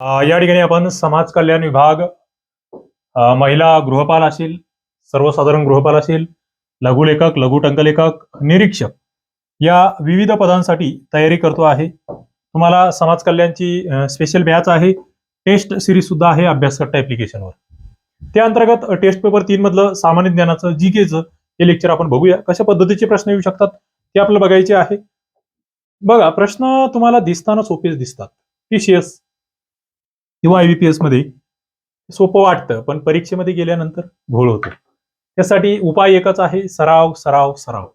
या ठिकाणी आपण समाज कल्याण विभाग महिला गृहपाल असेल सर्वसाधारण गृहपाल असेल लघुलेखक लघु टंकलेखक निरीक्षक या विविध पदांसाठी तयारी करतो आहे. तुम्हाला समाज कल्याणची स्पेशल बॅच आहे. टेस्ट सिरीज सुद्धा आहे अभ्यासकट्टा ऍप्लिकेशनवर त्या अंतर्गत टेस्ट पेपर तीन मधलं सामान्य ज्ञानाचं जी केचं हे लेक्चर आपण बघूया. कशा पद्धतीचे प्रश्न येऊ शकतात ते आपल्याला बघायचे आहे. बघा प्रश्न तुम्हाला दिसताना सोपेच दिसतात. टीसीएस किंवा आयबीपीएसमध्ये सोपं वाटतं पण परीक्षेमध्ये गेल्यानंतर घोळ होतो. त्यासाठी उपाय एकच आहे सराव सराव सराव.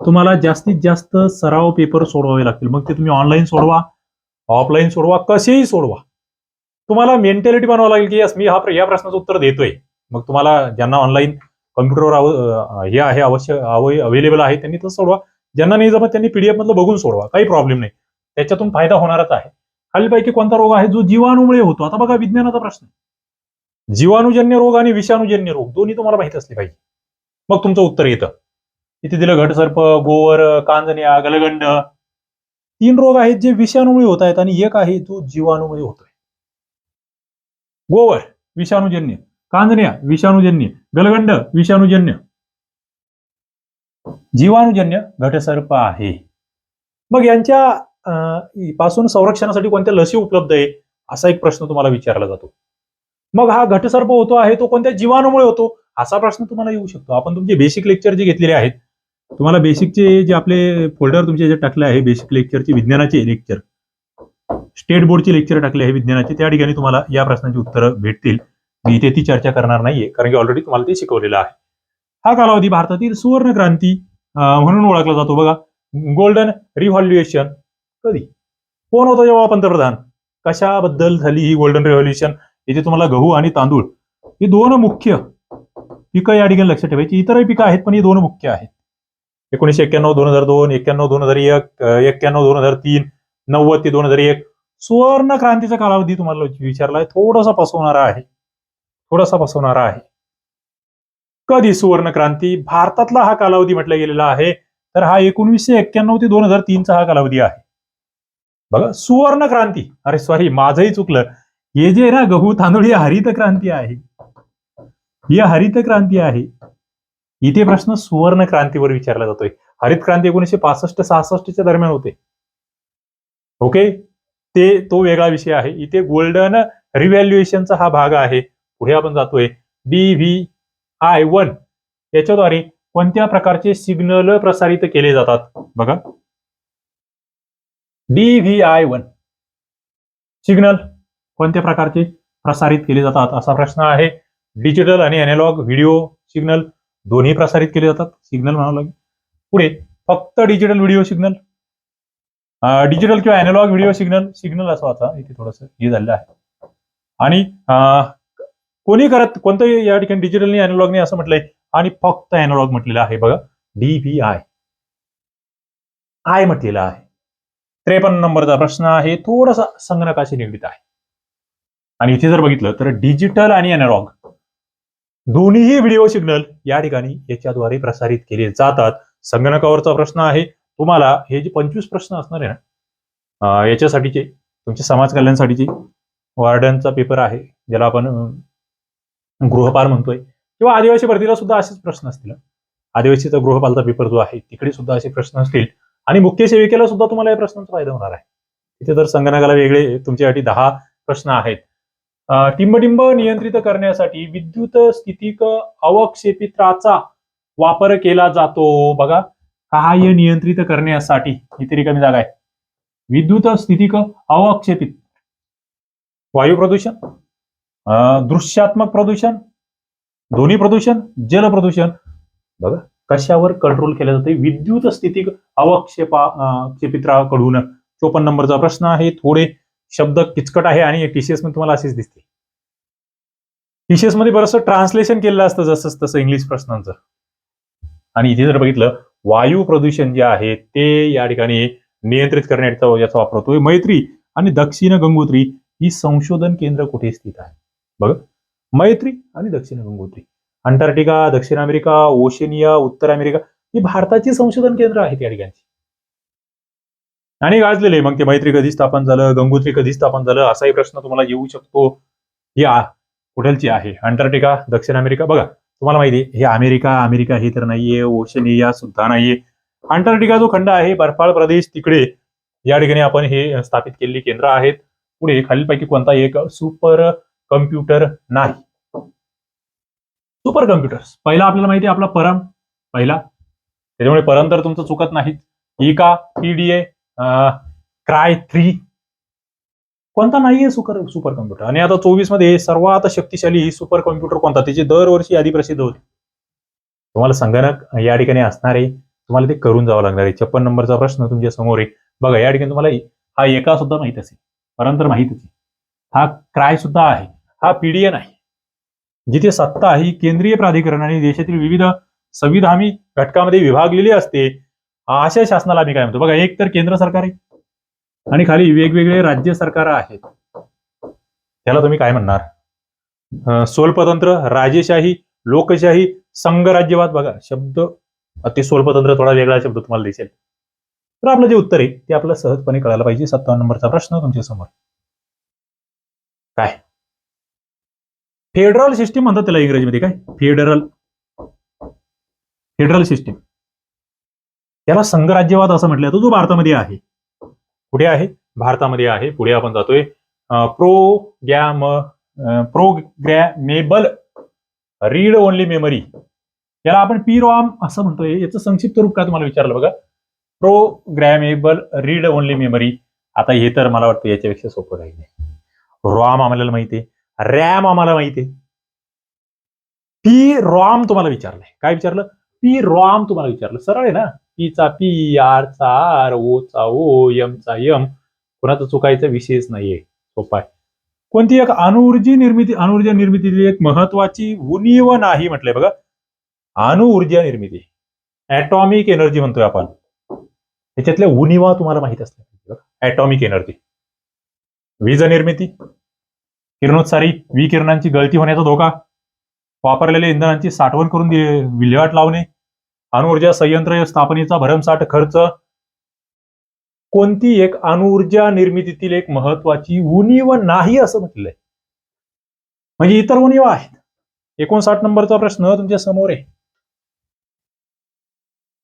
तुम्हाला जास्तीत जास्त सराव पेपर सोडवावे लागतील. मग ते तुम्ही ऑनलाईन सोडवा ऑफलाईन सोडवा कसेही सोडवा. तुम्हाला मेंटॅलिटी बनवावं लागेल की यस मी हा या प्रश्नाचं उत्तर देतोय. मग तुम्हाला ज्यांना ऑनलाईन कम्प्युटरवर हे आहे अवश्य अवेलेबल आहे त्यांनी तसं सोडवा. ज्यांना नाही जमत त्यांनी पीडीएफ मधलं बघून सोडवा. काही प्रॉब्लेम नाही. त्याच्यातून फायदा होणारच आहे. खालीलपैकी कोणता रोग आहे? जो जीवाणूमुळे होतो. आता बघा विज्ञानाचा प्रश्न जीवाणूजन्य रोग आणि विषाणूजन्य रोग दोन्ही तुम्हाला माहीत असले पाहिजे. मग तुमचं उत्तर येतं. इथे दिलं घटसर्प गोवर कांजण्या गलगंड. तीन रोग आहेत जे विषाणूमुळे होत आहेत आणि एक आहे जो जीवाणूमुळे होतोय गोवर विषाणूजन्य. कांजण्या विषाणूजन्य. गलगंड विषाणूजन्य. जीवाणूजन्य घटसर्प आहे. मग यांच्या पासून संरक्षणासाठी कोणत्या लसी उपलब्ध आहे असा एक प्रश्न तुम्हाला विचारला जातो. मग हा घटसर्प होतो आहे तो कोणत्या जीवाणूमुळे होतो असा प्रश्न तुम्हाला येऊ शकतो. आपण तुमचे बेसिक लेक्चर जे घेतलेले आहेत तुम्हाला बेसिकचे जे आपले फोल्डर तुमचे जे टाकले आहे बेसिक लेक्चरचे विज्ञानाचे लेक्चर स्टेट बोर्डचे लेक्चर टाकले आहे विज्ञानाचे त्या ठिकाणी तुम्हाला या प्रश्नांची उत्तरं भेटतील. मी इथे ती चर्चा करणार नाहीये कारण की ऑलरेडी तुम्हाला ते शिकवलेलं आहे. हा कालावधी भारतातील सुवर्ण क्रांती म्हणून ओळखला जातो बघा. गोल्डन रिव्हॉल्युएशन कधी? कोण होता जेव्हा पंतप्रधान? कशाबद्दल झाली ही गोल्डन रेव्होल्युशन इथे तुम्हाला गहू आणि तांदूळ. ही दोन मुख्य पिकं या ठिकाणी लक्षात ठेवायची. इतरही पिकं आहेत पण ही दोन मुख्य आहेत. एकोणीसशे एक्क्याण्णव दोन हजार दोन एक्क्याण्णव दोन हजार एक एक्क्याण्णव दोन हजार तीन नव्वद ते दोन हजार एक. सुवर्ण क्रांतीचा कालावधी तुम्हाला विचारलाय थोडासा फसवणारा आहे. थोडासा फसवणारा आहे. कधी सुवर्ण क्रांती? भारतातला हा कालावधी म्हटला गेलेला आहे. तर हा एकोणीसशे एक्क्याण्णव ते दोन हजार तीनचा हा कालावधी आहे. बघा सुवर्ण क्रांती. अरे सॉरी माझंही चुकलं. हे जे ना गहू तांदूळ ही हरित क्रांती आहे. ही हरित क्रांती आहे. इथे प्रश्न सुवर्ण क्रांतीवर विचारला जातोय. हरित क्रांती एकोणीसशे पासष्ट सहासष्टच्या दरम्यान होते. ओके? ते तो वेगळा विषय आहे. इथे गोल्डन रिव्हॅल्युएशनचा हा भाग आहे. पुढे आपण जातोय. डी व्ही आय वन याच्याद्वारे कोणत्या प्रकारचे सिग्नल प्रसारित केले जातात? बघा. D V I one signal कोणत्या प्रकारचे प्रसारित केले जातात? असा प्रश्न आहे. डिजिटल आणि अॅनालॉग व्हिडिओ सिग्नल दोन्ही प्रसारित केले जातात. सिग्नल म्हणावं लागेल. पुढे फक्त डिजिटल व्हिडिओ सिग्नल डिजिटल किंवा अॅनालॉग व्हिडिओ सिग्नल सिग्नल असं आता इथे थोडस हे झालेलं आहे. आणि कोणी करत कोणतंही या ठिकाणी डिजिटल आणि असं म्हटलंय? आणि फक्त अॅनालॉग म्हटलेलं आहे बघा. डी व्ही आय आय म्हटलेलं आहे. त्रेपन्न नंबरचा प्रश्न आहे. थोडासा संगणकाशी निगडीत आहे. आणि इथे जर बघितलं तर डिजिटल आणि अॅनालॉग दोन्हीही व्हिडिओ सिग्नल या ठिकाणी याच्याद्वारे प्रसारित केले जातात. संगणकावरचा प्रश्न आहे. तुम्हाला हे जे पंचवीस प्रश्न असणार आहे ना याच्यासाठीचे तुमचे समाज कल्याणसाठीचे वार्डनचा पेपर आहे. ज्याला आपण गृहपाल म्हणतोय. किंवा आदिवासी भरतीला सुद्धा असेच प्रश्न असतील. आदिवासीचा गृहपालचा पेपर जो आहे तिकडे सुद्धा असे प्रश्न असतील. आणि मुख्य सेविकेला सुद्धा तुम्हाला या प्रश्नांचा फायदा होणार आहे. तिथे तर संगणकाला वेगळे तुमच्यासाठी दहा प्रश्न आहेत. टिंबटिंब नियंत्रित करण्यासाठी विद्युत स्थितिक अवक्षेपित्राचा वापर केला जातो. बघा सहाय्य नियंत्रित करण्यासाठी इथे रिकामी जागा आहे. विद्युत स्थितिक अवक्षेपित. वायू प्रदूषण अं, दृश्यात्मक प्रदूषण ध्वनी प्रदूषण जल प्रदूषण. बघा कशावर कंट्रोल केलं जाते विद्युत स्थिती अवक्षेपा अं, क्षेपित्राकडून. चोपन्न नंबरचा प्रश्न आहे. थोडे शब्द किचकट आहे आणि टीसीएसमध्ये तुम्हाला असेच दिसते टीसीएसमध्ये बरंचसं ट्रान्सलेशन केलेलं असतं जसं तसं इंग्लिश प्रश्नांचं. आणि इथे जर बघितलं वायू प्रदूषण जे आहे ते या ठिकाणी नियंत्रित करण्याचा याचा वापर होतोय. मैत्री आणि दक्षिण गंगोत्री ही संशोधन केंद्र कुठे स्थित आहे? बघ. मैत्री आणि दक्षिण गंगोत्री. अंटार्क्टिका दक्षिण अमेरिका ओशेनिया उत्तर अमेरिका ही भारताची संशोधन केंद्र आहेत या ठिकाणी आणि गाजलेले मग ते मैत्री कधी स्थापन झालं गंगोत्री कधी स्थापन झालं असाही प्रश्न तुम्हाला येऊ शकतो. ही कुठलची आहे? अंटार्क्टिका दक्षिण अमेरिका? बघा तुम्हाला माहिती आहे हे अमेरिका अमेरिका हे तर नाहीये ओशनिया सुद्धा नाहीये. अंटार्क्टिका जो खंड आहे बर्फाळ प्रदेश तिकडे या ठिकाणी आपण हे स्थापित केलेली केंद्र आहेत. पुढे खालीलपैकी कोणता एक सुपर कम्प्युटर नाही. सुपर कम्प्युटर्स पहिला आपल्याला माहिती आहे आपला परम पहिला. त्याच्यामुळे परम तर तुमचं चुकत नाहीत. इका पीडीए क्राय थ्री. कोणता नाहीये सुपर सुपर कम्प्युटर आणि आता चोवीसमध्ये सर्वात शक्तिशाली सुपर कम्प्युटर कोणता? त्याची दरवर्षी यादी प्रसिद्ध होती. तुम्हाला संगणक या ठिकाणी असणार आहे तुम्हाला ते करून जावं लागणार आहे. छप्पन नंबरचा प्रश्न तुमच्यासमोर आहे. बघा या ठिकाणी तुम्हाला हा एका सुद्धा माहीत असेल. परंतर माहितच आहे. हा क्राय सुद्धा आहे. हा पीडीए नाही. जिथे सत्ता ही केंद्रीय प्राधिकरण आणि देशातील विविध संविधानी घटकामध्ये विभागलेली असते अशा शासनाला आम्ही काय म्हणतो? बघा एक तर केंद्र सरकार आहे आणि खाली वेगवेगळे राज्य सरकार आहेत. त्याला तुम्ही काय म्हणणार? स्वल्पतंत्र राजेशाही लोकशाही संघराज्यवाद बघा शब्द अति स्वल्पतंत्र थोडा वेगळा शब्द तुम्हाला दिसेल. तर आपलं जे उत्तर आहे ते आपलं सहजपणे कळायला पाहिजे. सत्तावन्न नंबरचा प्रश्न तुमच्यासमोर. काय? फेडरल सिस्टीम म्हणतात त्याला इंग्रजीमध्ये काय? फेडरल फेडरल सिस्टीम त्याला संघराज्यवाद असं म्हटलं जातं. जो भारतामध्ये आहे. कुठे आहे? भारतामध्ये आहे. पुढे आपण जातोय. Pro gram programmable read only memory याला आपण पीरॉम असं म्हणतोय. याचं संक्षिप्त रूप काय तुम्हाला विचारलं बघा? प्रोग्रॅमेबल रीड ओनली मेमरी आता हे तर मला वाटतं याच्यापेक्षा सोपं काही नाही. रॉम आम्हाला माहिती आहे. रॅम आम्हाला माहिती आहे. पी रॉम तुम्हाला विचारलंय. काय विचारलं? पी रॉम तुम्हाला विचारलं. सरळ आहे ना? पीचा पी आर चा आर ओ चा ओ एम चा एम. कोणाचा चुकायचा विषयच नाहीये. सोपा आहे. कोणती एक अणुऊर्जी निर्मिती अणुऊर्जा निर्मितीतली एक महत्वाची उणीव नाही म्हटलंय बघा. अणुऊर्जा निर्मिती. ऍटॉमिक एनर्जी म्हणतोय आपण. त्याच्यातल्या उणीवा तुम्हाला माहीत असल्या ऍटॉमिक एनर्जी वीज निर्मिती. किरणोत्सारी विकिरणांची गळती होण्याचा धोका वापरलेल्या इंधनांची साठवण करून दि- विल्हेवाट लावणे अणुऊर्जा संयंत्र स्थापनेचा भरमसाठ खर्च. कोणती एक अणुऊर्जा निर्मितीतील एक महत्वाची उणीव नाही असं म्हटलंय? म्हणजे इतर उणीव आहेत. एकोणसाठ नंबरचा प्रश्न तुमच्यासमोर आहे.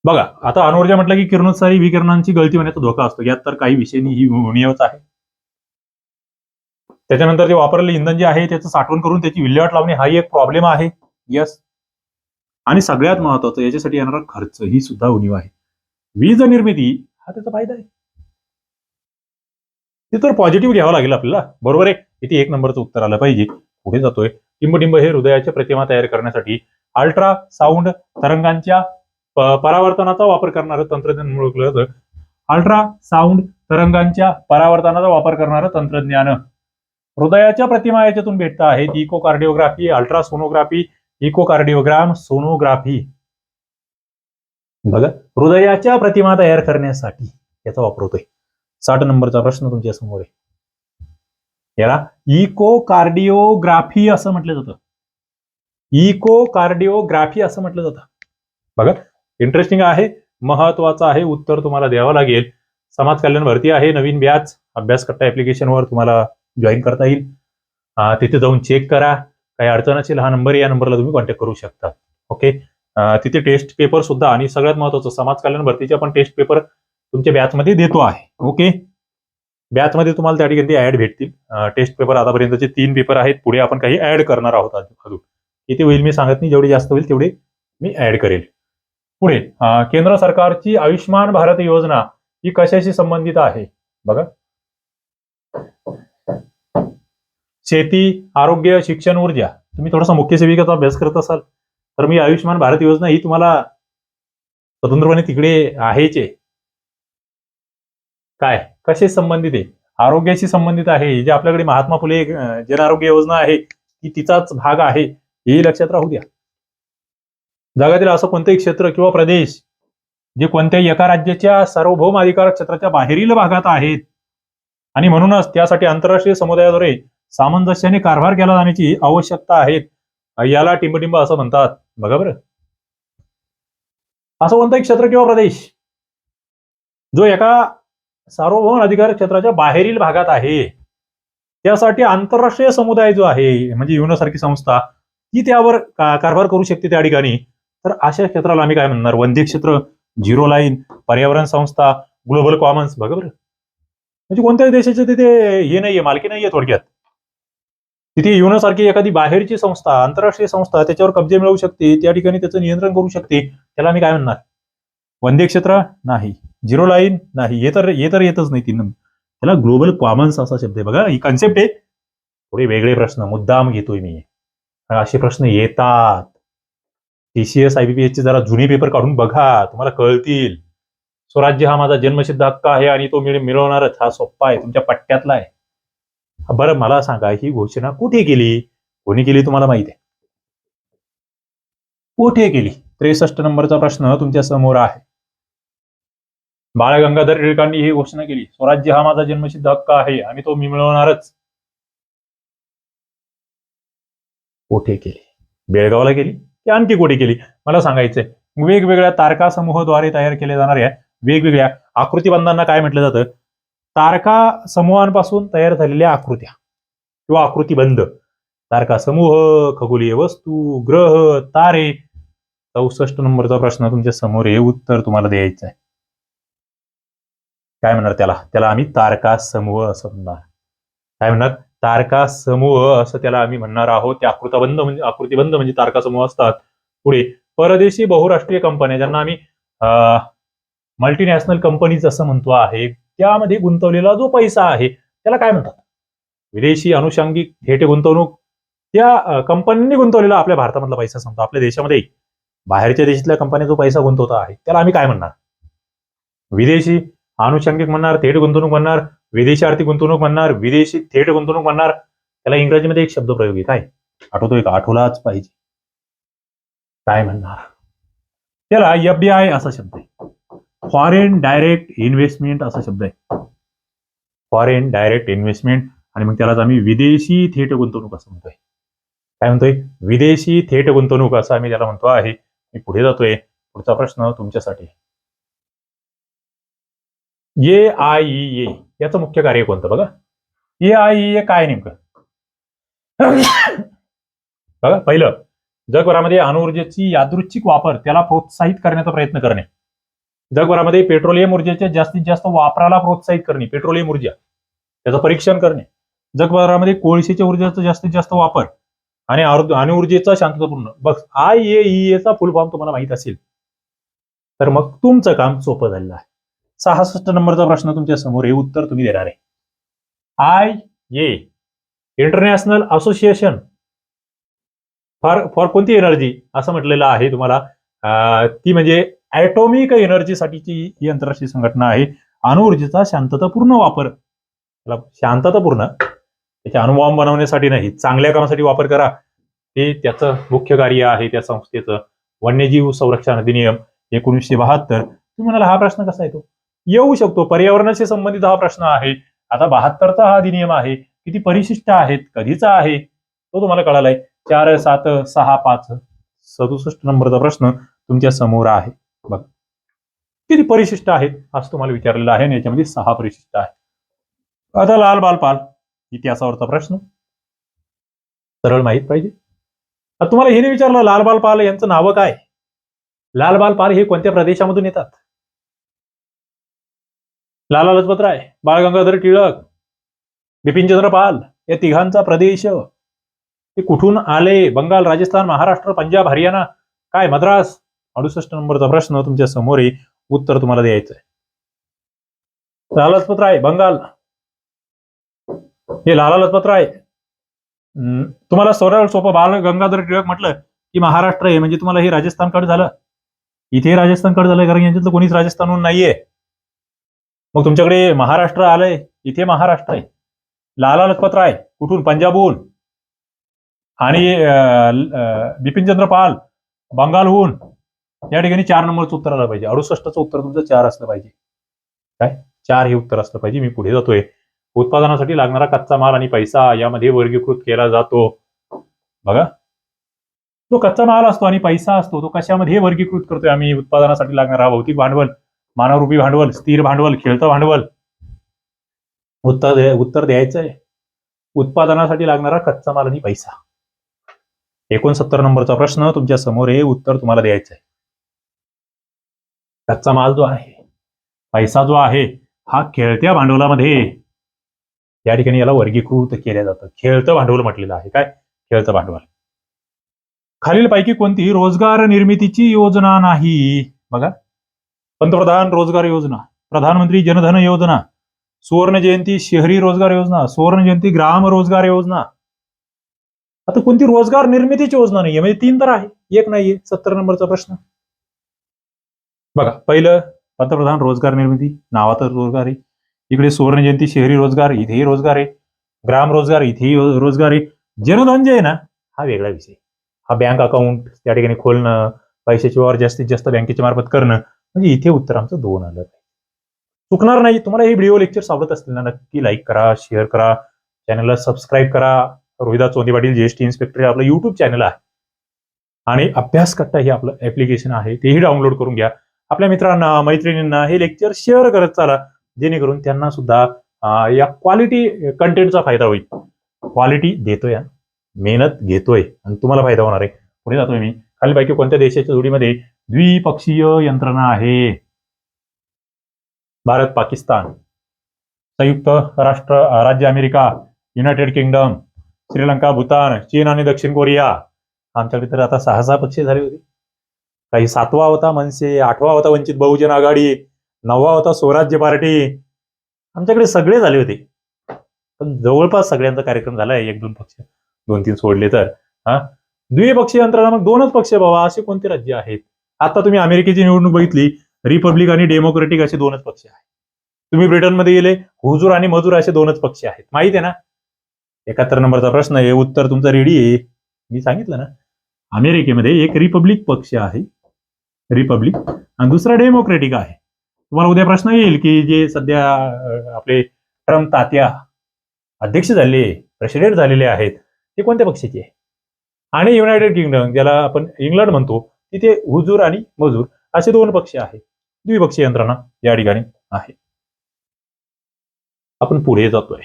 बघा आता अणुऊर्जा म्हटलं की किरणोत्सारी विकिरणांची गळती होण्याचा धोका असतो. यात तर काही विषयनी ही उणीवच आहे. त्याच्यानंतर जे वापरलेले इंधन जे आहे त्याचं साठवण करून त्याची विल्हेवाट लावणे हाही एक प्रॉब्लेम आहे. यस आणि सगळ्यात महत्वाचं याच्यासाठी येणारा खर्च ही सुद्धा उणीव आहे. वीज निर्मिती हा त्याचा फायदा आहे. ते तर पॉझिटिव्ह घ्यावं लागेल आपल्याला. बरोबर आहे? इथे एक नंबरचं उत्तर आलं पाहिजे. पुढे जातोय. टिंबटिंब हे हृदयाच्या प्रतिमा तयार करण्यासाठी अल्ट्रा साऊंड तरंगांच्या परावर्तनाचा वापर करणारं तंत्रज्ञान ओळखलं जातं. अल्ट्रा साऊंड तरंगांच्या परावर्तनाचा वापर करणारं तंत्रज्ञान. हृदयाच्या प्रतिमा याच्यातून भेटत आहेत इकोकार्डिओग्राफी अल्ट्रासोनोग्राफी इकोकार्डिओग्राम सोनोग्राफी बघा हृदयाच्या प्रतिमा तयार करण्यासाठी याचा वापर होतोय. साठ नंबरचा प्रश्न तुमच्यासमोर आहे. याला इको कार्डिओग्राफी असं म्हटलं जातं. इको कार्डिओग्राफी असं म्हटलं जातं. बघा इंटरेस्टिंग आहे महत्वाचं आहे उत्तर तुम्हाला द्यावं लागेल. समाज कल्याण भरती आहे नवीन ब्याच अभ्यास कट्टा ऍप्लिकेशनवर तुम्हाला जॉईन करता येईल. तिथे जाऊन चेक करा. काही अडचण असेल हा नंबर या नंबरला तुम्ही कॉन्टॅक्ट करू शकता. ओके तिथे टेस्ट पेपर सुद्धा आणि सगळ्यात महत्वाचं समाज कल्याण भरतीचे आपण टेस्ट पेपर तुमच्या बॅचमध्ये देतो आहे. ओके बॅचमध्ये तुम्हाला त्या ठिकाणी ऍड भेटतील. टेस्ट पेपर आतापर्यंतचे तीन पेपर आहेत. पुढे आपण काही ऍड करणार आहोत अजून किती होईल मी सांगत नाही. जेवढे जास्त होईल तेवढे मी ऍड करेल. पुढे केंद्र सरकारची आयुष्यमान भारत योजना ही कशाशी संबंधित आहे? बघा. शेती आरोग्य शिक्षण ऊर्जा. तुम्ही थोडासा मुख्य सेविकाचा अभ्यास करत असाल तर मी आयुष्यमान भारत योजना ही तुम्हाला स्वतंत्रपणे तिकडे आहेच आहे. काय? कसे संबंधित आहे? आरोग्याशी संबंधित आहे. जे आपल्याकडे महात्मा फुले जन आरोग्य योजना आहे ती तिचाच भाग आहे हेही लक्षात राहू द्या. जगातील असं कोणतंही क्षेत्र किंवा प्रदेश जे कोणत्याही एका राज्याच्या सार्वभौम अधिकार क्षेत्राच्या बाहेरील भागात आहेत आणि म्हणूनच त्यासाठी आंतरराष्ट्रीय समुदायाद्वारे सामंजस्याने कारभार केला जाण्याची आवश्यकता आहे. याला टिंबटिंब असं म्हणतात. बघा बरं. असं एक क्षेत्र किंवा प्रदेश? जो एका सार्वभौम अधिकार क्षेत्राच्या बाहेरील भागात आहे. त्यासाठी आंतरराष्ट्रीय समुदाय जो आहे म्हणजे युनो सारखी संस्था ती त्यावर कारभार करू शकते त्या ठिकाणी? तर अशा क्षेत्राला आम्ही काय म्हणणार? वंद्य क्षेत्र झिरो लाईन पर्यावरण संस्था ग्लोबल कॉमन्स बघा बरं. म्हणजे कोणत्याही देशाचे तिथे हे नाहीये मालकी नाहीये थोडक्यात. तिथे युनोसारखी एखादी बाहेरची संस्था आंतरराष्ट्रीय संस्था त्याच्यावर कब्जे मिळवू शकते त्या ठिकाणी त्याचं नियंत्रण करू शकते त्याला मी काय म्हणणार? वंदे क्षेत्र नाही झिरो लाईन नाही हे तर हे तर येतच नाही तीन. त्याला ग्लोबल कॉमन्स असा शब्द आहे. बघा ही कन्सेप्ट आहे. थोडे वेगळे प्रश्न मुद्दाम घेतोय मी. असे प्रश्न येतात. टीसीएस आयबीपीएस चे जरा जुने पेपर काढून बघा तुम्हाला कळतील. स्वराज्य हा माझा जन्मसिद्ध हक्क आहे आणि तो मिळ- मिळवणारच. हा सोप्पा आहे तुमच्या पट्ट्यातला आहे. बरं मला सांगा ही घोषणा कुठे केली? कोणी केली तुम्हाला माहिती आहे? कुठे केली? त्रेसष्ट नंबरचा प्रश्न तुमच्यासमोर आहे. बाळ गंगाधर टिळकांनी ही घोषणा केली. स्वराज्य हा माझा जन्मसिद्ध हक्क आहे आणि तो मी मिळवणारच. कोठे केली? बेळगावला केली की आणखी कोठे केली? मला सांगायचंय वेगवेगळ्या तारका समूहाद्वारे तयार केल्या जाणाऱ्या वेगवेगळ्या आकृतीबंधांना काय म्हटलं जातं? तारका समूहांपासून तयार झालेल्या आकृत्या किंवा आकृतीबंध तारका समूह खगोलीय वस्तू ग्रह तारे. चौसष्ट नंबरचा प्रश्न तुमच्यासमोर हे उत्तर तुम्हाला द्यायचं आहे. काय म्हणणार त्याला? त्याला आम्ही तारका समूह असं म्हणणार. काय म्हणणार? तारका समूह असं त्याला आम्ही म्हणणार आहोत. ते आकृताबंध म्हणजे आकृतीबंध म्हणजे तारका समूह असतात. पुढे परदेशी बहुराष्ट्रीय कंपन्या ज्यांना आम्ही मल्टीनॅशनल कंपनीज असं म्हणतो आहे त्यामध्ये गुंतवलेला जो पैसा आहे त्याला काय म्हणतात? विदेशी अनुषंगिक थेट गुंतवणूक. त्या कंपनीने कंपन्यांनी गुंतवलेला आपल्या भारतामधला पैसा सांगतो आपल्या देशामध्ये. बाहेरच्या देशातल्या कंपन्या जो पैसा गुंतवता आहे त्याला आम्ही काय म्हणणार? विदेशी अनुषंगिक म्हणणार थेट गुंतवणूक म्हणणार विदेशी आर्थिक गुंतवणूक म्हणणार विदेशी थेट गुंतवणूक म्हणणार त्याला इंग्रजीमध्ये एक शब्द प्रयोग आहे काय? आठवतोय का? आठवलाच पाहिजे. काय म्हणणार? त्याला एफडीआय असा शब्द आहे. फॉरेन डायरेक्ट इन्व्हेस्टमेंट असा शब्द आहे. फॉरेन डायरेक्ट इन्व्हेस्टमेंट आणि मग त्यालाच आम्ही विदेशी थेट गुंतवणूक असं म्हणतोय. काय म्हणतोय? विदेशी थेट गुंतवणूक असं आम्ही त्याला म्हणतो आहे. मी पुढे जातोय. पुढचा प्रश्न तुमच्यासाठी. A I E A. याचं मुख्य कार्य कोणतं बघा? ए आय ई ए काय नेमकं? बघा पहिलं. जगभरामध्ये अणुऊर्जेची यादृच्छिक वापर त्याला प्रोत्साहित करण्याचा प्रयत्न करणे. जगभरामध्ये पेट्रोलियम ऊर्जेच्या जास्तीत जास्त वापराला प्रोत्साहित करणे पेट्रोलियम ऊर्जा त्याचं परीक्षण करणे जगभरामध्ये कोळशीच्या ऊर्जेचा जास्तीत जास्त वापर आणि आणि ऊर्जेचा शांततापूर्ण. बघ आय ए ई एचा फुल फॉर्म तुम्हाला माहीत असेल. तर मग तुमचं काम सोपं झालेलं आहे. सहासष्ट नंबरचा प्रश्न तुमच्यासमोर हे उत्तर तुम्ही देणार आहे. I A international association for for कोणती एनर्जी असं म्हटलेलं आहे तुम्हाला. ती म्हणजे ॲटॉमिक एनर्जीसाठीची ही आंतरराष्ट्रीय संघटना आहे. अणुऊर्जेचा शांततापूर्ण वापर. त्याला शांततापूर्ण त्याचे अणुबॉम्ब बनवण्यासाठी नाही चांगल्या कामासाठी वापर करा. ते त्याचं मुख्य कार्य आहे त्या संस्थेचं. वन्यजीव संरक्षण अधिनियम एकोणीसशे बहात्तर. तुम्ही म्हणाला हा प्रश्न कसा येतो? येऊ शकतो. पर्यावरणाशी संबंधित हा प्रश्न आहे. आता बहात्तरचा हा अधिनियम आहे. किती परिशिष्ट आहेत? कधीचा आहे? तो तुम्हाला कळालाय. चार सात सहा पाच सदुसष्ट नंबरचा प्रश्न तुमच्यासमोर आहे. बघ. किती परिशिष्ट आहेत आज तुम्हाला विचारलेलं आहे आणि याच्यामध्ये सहा परिशिष्ट आहेत. आता लाल बाल पाल इतिहासावरचा प्रश्न. सरळ माहीत पाहिजे. आता तुम्हाला हे नाही विचारलं लाल बाल पाल यांचं नाव काय? लाल बाल पाल हे कोणत्या प्रदेशामधून येतात? लाला लजपतराय बाळ गंगाधर टिळक बिपिनचंद्र पाल या तिघांचा प्रदेश. ते कुठून आले? बंगाल राजस्थान महाराष्ट्र पंजाब हरियाणा काय मद्रास? अडुसष्ट नंबरचा प्रश्न तुमच्यासमोर उत्तर तुम्हाला द्यायचं आहे लालचपत्र आहे बंगाल. हे लालचपत्र आहे. तुम्हाला सरळ सोपं बाल गंगाधर टिळक म्हटलं की महाराष्ट्र आहे म्हणजे तुम्हाला हे राजस्थानकडे झालं. इथे राजस्थानकडे झालं कारण यांच्यातलं कोणीच राजस्थानहून नाहीये. मग तुमच्याकडे महाराष्ट्र आलंय इथे महाराष्ट्र आहे. लाला लजपत राय कुठून? पंजाबहून. आणि बिपिन चंद्र बिपिनचंद्र पाल बंगालहून. या ठिकाणी चार नंबरचं उत्तर आलं पाहिजे. अडुसष्टचं उत्तर तुमचं चार असलं पाहिजे. काय? चार हे उत्तर असलं पाहिजे. मी पुढे जातोय. उत्पादनासाठी लागणारा कच्चा माल आणि पैसा यामध्ये वर्गीकृत केला जातो. बघा. तो कच्चा माल असतो आणि पैसा असतो तो कशामध्ये वर्गीकृत करतोय आम्ही? उत्पादनासाठी लागणारा भौतिक भांडवल मानवरूपी भांडवल स्थिर भांडवल खेळतं भांडवल. उत्तर उत्तर द्यायचं आहे उत्पादनासाठी लागणारा कच्चा माल आणि पैसा. एकोणसत्तर नंबरचा प्रश्न तुमच्यासमोर आहे. उत्तर तुम्हाला द्यायचं आहे कच्चा माल जो आहे पैसा जो आहे हा खेळत्या भांडवलामध्ये या ठिकाणी याला वर्गीकृत केलं जातं. खेळतं भांडवल म्हटलेलं आहे. काय? खेळतं भांडवल. खालीलपैकी कोणती रोजगार निर्मितीची योजना नाही. बघा. पंतप्रधान रोजगार योजना प्रधानमंत्री जनधन योजना सुवर्ण जयंती शहरी रोजगार योजना सुवर्ण जयंती ग्राम रोजगार योजना. आता कोणती रोजगार निर्मितीची योजना नाहीये? म्हणजे तीन तर आहे. एक नाहीये. सत्तर नंबरचा प्रश्न. बघा पहिलं पंतप्रधान रोजगार निर्मिती नावातच रोजगार आहे. इकडे सुवर्ण जयंती शहरी रोजगार इथेही रोजगार आहे. ग्राम रोजगार इथेही रोजगार आहे. जनधन जे आहे ना हा वेगळा विषय हा बँक अकाउंट त्या ठिकाणी खोलणं पैशाची व्यवहार जास्तीत जास्त बँकेच्या मार्फत करणं म्हणजे इथे उत्तर आमचं दोन आलं. चुकणार नाही. तुम्हाला हे व्हिडिओ लेक्चर आवडत असतील ना नक्की लाईक करा शेअर करा. चॅनलला सबस्क्राईब करा. रोहिदा चोंदी पाटील जीएसटी इन्स्पेक्टर आपलं युट्यूब चॅनल आहे. आणि अभ्यास कट्टा हे आपलं ऍप्लिकेशन आहे. तेही डाउनलोड करून घ्या. आपल्या मित्रांना मैत्रिणींना हे लेक्चर शेअर करत चाला. जेणेकरून त्यांना सुद्धा या क्वालिटी कंटेंटचा फायदा होईल. क्वालिटी देतोय मेहनत घेतोय आणि तुम्हाला फायदा होणार आहे. पुढे जातोय मी. खालीपैकी कोणत्या देशाच्या जोडीमध्ये द्विपक्षीय यंत्रणा आहे? भारत पाकिस्तान. संयुक्त राष्ट्र राज्य America United Kingdom Sri Lanka Bhutan चीन आणि दक्षिण कोरिया. आमच्याकडे तर आता सहा सहा पक्षी झाले होते. काही सातवा होता मनसे आठवा होता वंचित बहुजन आघाडी नववा होता स्वराज्य पार्टी. आमच्याकडे सगळे झाले होते. पण जवळपास सगळ्यांचा कार्यक्रम झालाय एक दोन पक्ष दोन तीन सोडले तर. हा? द्विपक्षीय यंत्रणा मग दोनच पक्ष बाबा असे कोणते राज्य आहेत? आता तुम्ही अमेरिकेची निवडणूक बघितली रिपब्लिक आणि डेमोक्रेटिक असे दोनच पक्ष आहेत. तुम्ही ब्रिटनमध्ये गेले हुजूर आणि मजूर असे दोनच पक्ष आहेत. माहिती आहे ना? एकाहत्तर नंबरचा प्रश्न आहे उत्तर तुमचा रेडी आहे. मी सांगितलं ना? अमेरिकेमध्ये एक रिपब्लिक पक्ष आहे रिपब्लिक आणि दुसरा डेमोक्रेटिक आहे. तुम्हाला उद्या प्रश्न येईल की जे सध्या आपले ट्रम्प तात्या अध्यक्ष झाले प्रेसिडेंट झालेले आहेत ते कोणत्या पक्षाचे आहे? आणि युनायटेड किंगडम ज्याला आपण इंग्लंड म्हणतो तिथे हुजूर आणि मजूर असे दोन पक्ष आहेत. द्विपक्षीय यंत्रणा या ठिकाणी आहे. आपण पुढे जातोय.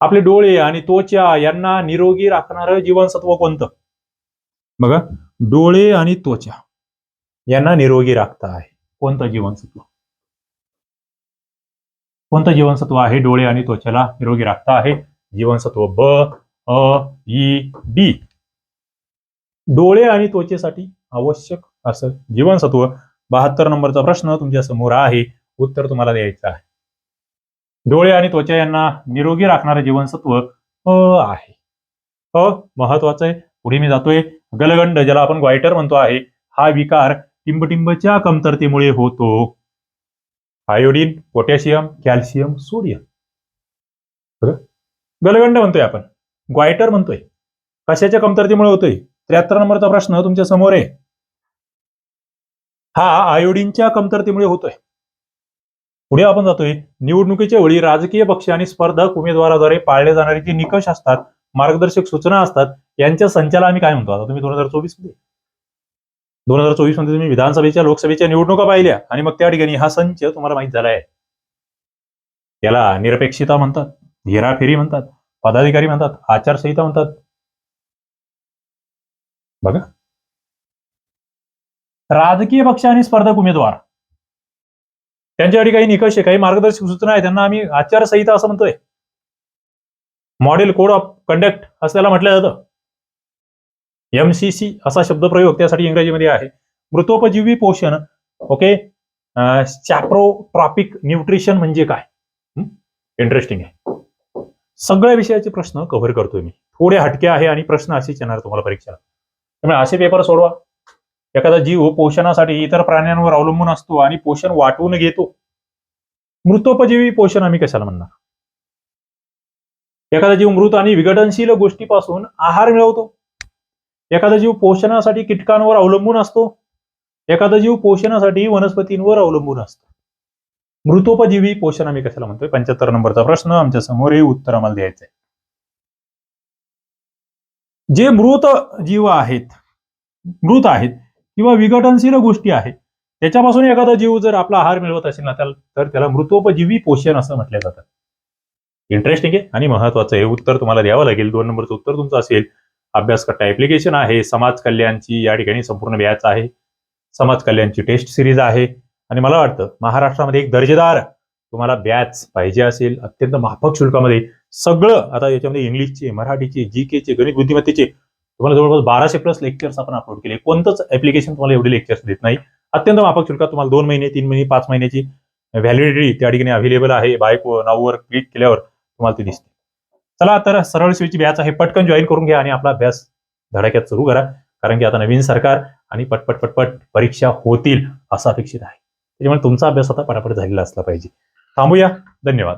आपले डोळे आणि त्वचा यांना निरोगी राखणारं जीवनसत्व कोणतं? बघा डोळे आणि त्वचा यांना निरोगी राखता आहे. कोणतं जीवनसत्व? कोणतं जीवनसत्व आहे? डोळे आणि त्वचेला निरोगी राखता आहे. जीवनसत्व ब अ ई डी. डोळे आणि त्वचेसाठी आवश्यक असं जीवनसत्व. बहात्तर नंबरचा प्रश्न तुमच्यासमोर आहे. उत्तर तुम्हाला द्यायचं आहे. डोळे आणि त्वचा यांना निरोगी राखणारं जीवनसत्व अ आहे. अ महत्वाचं आहे. पुढे मी जातोय. गलगंड ज्याला आपण ग्वायटर म्हणतो आहे हा विकार टिंबटिंबच्या कमतरतेमुळे होतो. Iodine potassium calcium sodium. गलगंड म्हणतोय आपण. ग्वायटर म्हणतोय. कशाच्या कमतरतेमुळे होतोय? त्र्याहत्तर नंबरचा प्रश्न तुमच्यासमोर आहे. हा आयोडीनच्या कमतरतेमुळे होतोय. पुढे आपण जातोय. निवडणुकीच्या वेळी राजकीय पक्ष आणि स्पर्धक उमेदवाराद्वारे पाळले जाणारे जे निकष असतात मार्गदर्शक सूचना असतात यांच्या संचाला आम्ही काय म्हणतो? आता तुम्ही दोन हजार चोवीसमध्ये दोन हजार चोवीसमध्ये तुम्ही विधानसभेच्या लोकसभेच्या निवडणुका पाहिल्या आणि मग त्या ठिकाणी हा संच तुम्हाला माहीत झालाय याला निरपेक्षता म्हणतात हेराफेरी म्हणतात पदाधिकारी म्हणतात आचारसंहिता म्हणतात. बघा. राजकीय पक्ष आणि स्पर्धक उमेदवार. त्यांच्यासाठी काही निकष आहे काही मार्गदर्शक सूचना आहे त्यांना आम्ही आचारसंहिता असं म्हणतोय. मॉडेल कोड ऑफ कंडक्ट असं त्याला म्हटलं जातं. एमसीसी असा शब्दप्रयोग त्यासाठी इंग्रजीमध्ये आहे. मृतोपजीवी पोषण ओके चॅप्रोट्रॉपिक न्यूट्रिशन म्हणजे काय? इंटरेस्टिंग आहे. सगळ्या विषयाचे प्रश्न कव्हर करतोय मी. थोडे हटके आहे आणि प्रश्न असेच येणार तुम्हाला परीक्षेला. त्यामुळे असे पेपर सोडवा. एखादा जीव पोषणासाठी इतर प्राण्यांवर अवलंबून असतो आणि पोषण वाटून घेतो. मृतोपजीवी पोषण आम्ही कशाला म्हणणार? एखादा जीव मृत आणि विघटनशील गोष्टीपासून आहार मिळवतो. एखादा जीव पोषणासाठी कीटकांवर अवलंबून असतो. एखादा जीव पोषणासाठी वनस्पतींवर अवलंबून असतो. मृतोपजीवी पोषण आम्ही कशाला म्हणतोय? पंच्याहत्तर नंबरचा प्रश्न आमच्यासमोर हे उत्तर आम्हाला द्यायचं आहे. जे मृत जीव आहेत मृत आहेत किंवा विघटनशील गोष्टी आहेत त्याच्यापासून एखादा जीव जर आपला आहार मिळवत असेल ना त्याला तर त्याला मृतोपजीवी पोषण असं म्हटलं जातं. इंटरेस्टिंग आहे. आणि महत्वाचं आहे उत्तर तुम्हाला द्यावं लागेल. दोन नंबरचं उत्तर तुमचं असेल अभ्यास कट्टा ऍप्लिकेशन आहे समाज कल्याणची या ठिकाणी संपूर्ण बॅच आहे. समाज कल्याणची टेस्ट सिरीज आहे. आणि मला वाटतं महाराष्ट्रामध्ये एक दर्जेदार तुम्हाला बॅच पाहिजे असेल अत्यंत माफक शुल्कामध्ये. सगळं आता याच्यामध्ये इंग्लिशचे मराठीचे जी केचे गणित बुद्धिमत्तेचे तुम्हाला जवळपास बाराशे प्लस लेक्चर्स आपण अपलोड केले. कोणतंच ऍप्लिकेशन तुम्हाला एवढे लेक्चर्स देत नाही. अत्यंत माफक शुल्कात तुम्हाला दोन महिने तीन महिने पाच महिन्याची व्हॅलिडिटी त्या ठिकाणी अवेलेबल आहे. बायको नाववर क्लिक केल्यावर तुम्हाला ती दिसते. चला तर सरळ शिवची बॅच आहे. पटकन जॉईन करून घ्या आणि आपला अभ्यास धडाक्यात सुरू करा. कारण की आता नवीन सरकार आणि पटपट पटपट परीक्षा होतील असं अपेक्षित आहे. त्याच्यामुळे तुमचा अभ्यास आता पटापट झालेला असला पाहिजे. थांबूया. धन्यवाद.